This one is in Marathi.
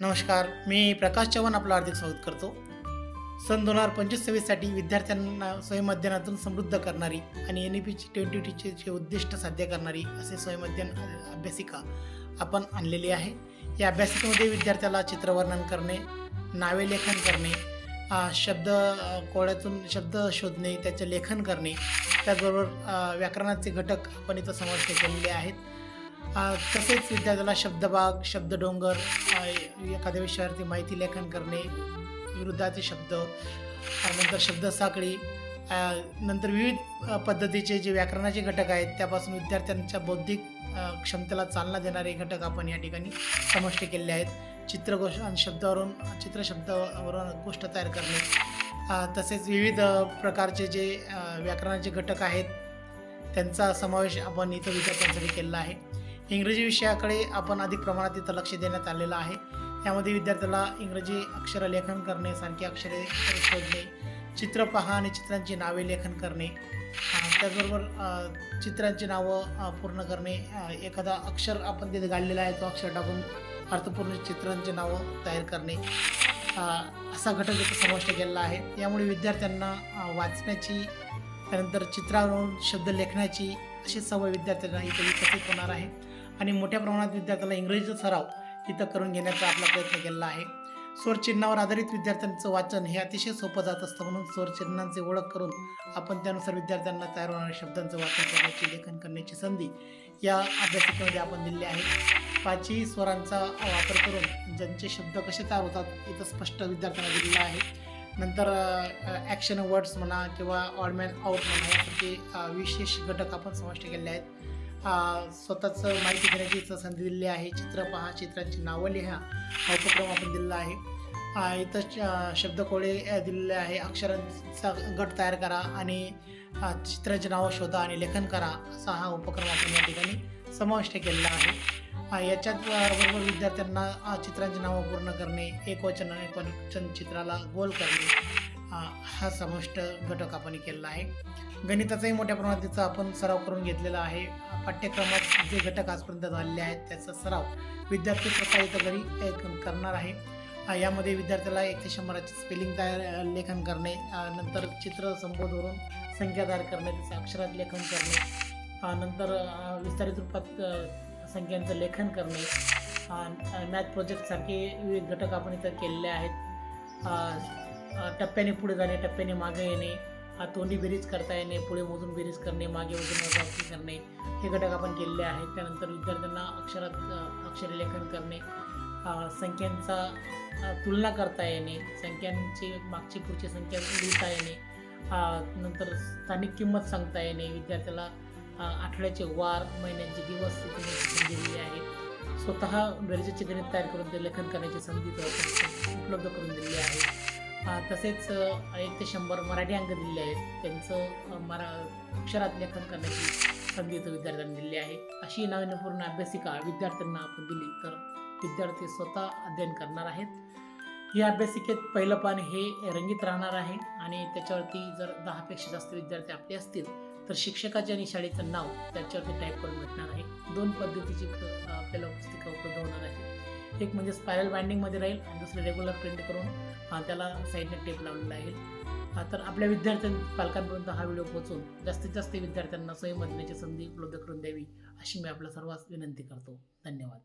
नमस्कार मी प्रकाश चव्हाण आपलं हार्दिक स्वागत करतो. सन दोन हजार पंचवीस सव्वीससाठी विद्यार्थ्यांना स्वयंमध्यनातून समृद्ध करणारी आणि एन ई पीची ट्वेंटी टीचरचे उद्दिष्ट साध्य करणारी असे स्वयंमध्यन अभ्यासिका आपण आणलेली आहे. या अभ्यासिकेमध्ये विद्यार्थ्याला चित्रवर्णन करणे नावे लेखन करणे शब्द कोळ्यातून शब्द शोधणे त्याचे लेखन करणे त्याचबरोबर व्याकरणाचे घटक आपण इथं समाविष्ट केलेले आहेत. तसेच विद्यार्थ्याला शब्दबाग शब्दडोंगर एखाद्या विषयावरती माहिती लेखन करणे विरुद्धाचे शब्द त्यानंतर नंतर शब्दसाखळी नंतर विविध पद्धतीचे जे व्याकरणाचे घटक आहेत त्यापासून विद्यार्थ्यांच्या बौद्धिक क्षमतेला चालना देणारे घटक आपण या ठिकाणी समाविष्ट केलेले आहेत. चित्रगोष्ट आणि शब्दावरून चित्रशब्दावरून गोष्ट तयार करणे. तसेच विविध प्रकारचे जे व्याकरणाचे घटक आहेत त्यांचा समावेश आपण इथं विद्यार्थ्यांसाठी केलेला आहे. इंग्रजी विषयाकडे आपण अधिक प्रमाणात इथं लक्ष देण्यात आलेलं आहे. यामध्ये विद्यार्थ्याला इंग्रजी अक्षर लेखन करणे सारखी अक्षरे शोधणे चित्र पहा आणि चित्रांची नावे लेखन करणे त्याचबरोबर चित्रांची नावं पूर्ण करणे एखादा अक्षर आपण तिथे गाडलेला आहे तो अक्षर टाकून अर्थपूर्ण चित्रांची नावं तयार करणे असा घटक इथं समाविष्ट केलेला आहे. यामुळे विद्यार्थ्यांना वाचण्याची त्यानंतर चित्रावरून शब्द लेखण्याची अशी सवय विद्यार्थ्यांना इथे विकसित होणार आहे. आणि मोठ्या प्रमाणात विद्यार्थ्याला इंग्रजीचा सराव इथं करून घेण्याचा आपला प्रयत्न केलेला आहे. स्वरचिन्हावर आधारित विद्यार्थ्यांचं वाचन हे अतिशय सोपं जात असतं म्हणून स्वरचिन्हांची ओळख करून आपण त्यानुसार विद्यार्थ्यांना तयार होणाऱ्या शब्दांचं वाचन करण्याची लेखन करण्याची संधी या अभ्यासिकेमध्ये आपण दिलेली आहे. पाचही स्वरांचा वापर करून ज्यांचे शब्द कसे तयार होतात इथं स्पष्ट विद्यार्थ्यांना दिलेलं आहे. नंतर ॲक्शन वर्ड्स म्हणा किंवा ऑडमॅन आउट म्हणा यासारखे विशेष घटक आपण समाविष्ट केलेले आहेत. स्वतःचं माहिती घेण्याची इथं संधी दिलेली आहे. चित्र पहा चित्रांची नावं लिहा. हा उपक्रम आपण दिलेला आहे. इथं शब्दकोळे दिलेले आहे. अक्षरांचा गट तयार करा आणि चित्रांची नावं शोधा आणि लेखन करा असा हा उपक्रम आपण या ठिकाणी समाविष्ट केलेला आहे. याच्यात बरोबर विद्यार्थ्यांना चित्रांची नावं पूर्ण करणे एकवचन आणि एकवचन चित्राला गोल करणे हा समाविष्ट घटक आपण केलेला आहे. गणिताचाही मोठ्या प्रमाणात तिचा आपण सराव करून घेतलेला आहे. पाठ्यक्रमात जे घटक आजपर्यंत झालेले आहेत त्याचा सराव विद्यार्थी स्वतः इथं घरी करणार आहे. यामध्ये विद्यार्थ्याला एक ते शंभराचे स्पेलिंग तयार लेखन करणे नंतर चित्र संबोधवरून संख्या तयार करणे त्याचे अक्षरात लेखन करणे नंतर विस्तारित रूपात संख्यांचं लेखन करणे मॅथ प्रोजेक्टसारखे विविध घटक आपण इथं केलेले आहेत. टप्प्याने पुढे जाणे टप्प्याने मागे येणे हा तोंडी बेरीज करता येणे पुढे मोजून बेरीज करणे मागे मोजून वजाबाकी करणे हे घटक आपण केलेले आहेत. त्यानंतर विद्यार्थ्यांना अक्षरात अ, अक्षरे लेखन करणे संख्यांचा तुलना करता येणे संख्यांची मागची पुढची संख्या लिहिता येणे नंतर स्थानिक किंमत सांगता येणे विद्यार्थ्याला आठवड्याचे वार महिन्यांचे दिवस इथे दिलेली आहे स्वतः गरजेचे गणित तयार करून ते लेखन करण्याची संधी उपलब्ध करून दिलेली आहे. तसेच एक ते शंभर मराठी अंक दिलेले आहेत. त्यांचं मरा अक्षरात लेखन करण्याची संधी तो विद्यार्थ्यांना दिलेली आहे. अशी नाविन्यपूर्ण अभ्यासिका विद्यार्थ्यांना आपण दिली तर विद्यार्थी स्वतः अध्ययन करणार आहेत. या अभ्यासिकेत पहिलं पान हे रंगीत राहणार आहे आणि त्याच्यावरती जर दहापेक्षा जास्त विद्यार्थी आपले असतील तर शिक्षकाचे आणि शाळेचं नाव त्याच्यावरती टाईप करून भेटणार आहे. दोन पद्धतीची आपल्याला पुस्तिका उपलब्ध होणार आहे. एक म्हणजे स्पायरल बाइंडिंगमध्ये राहील आणि दुसरं रेग्युलर प्रिंट करून त्याला साईडने टेप लावलेला आहे. तर आपल्या विद्यार्थ्यां पालकांपर्यंत हा व्हिडिओ पोहोचून जास्तीत जास्त विद्यार्थ्यांना स्वयंमधण्याची संधी उपलब्ध करून द्यावी अशी मी आपल्या सर्वांस विनंती करतो. धन्यवाद.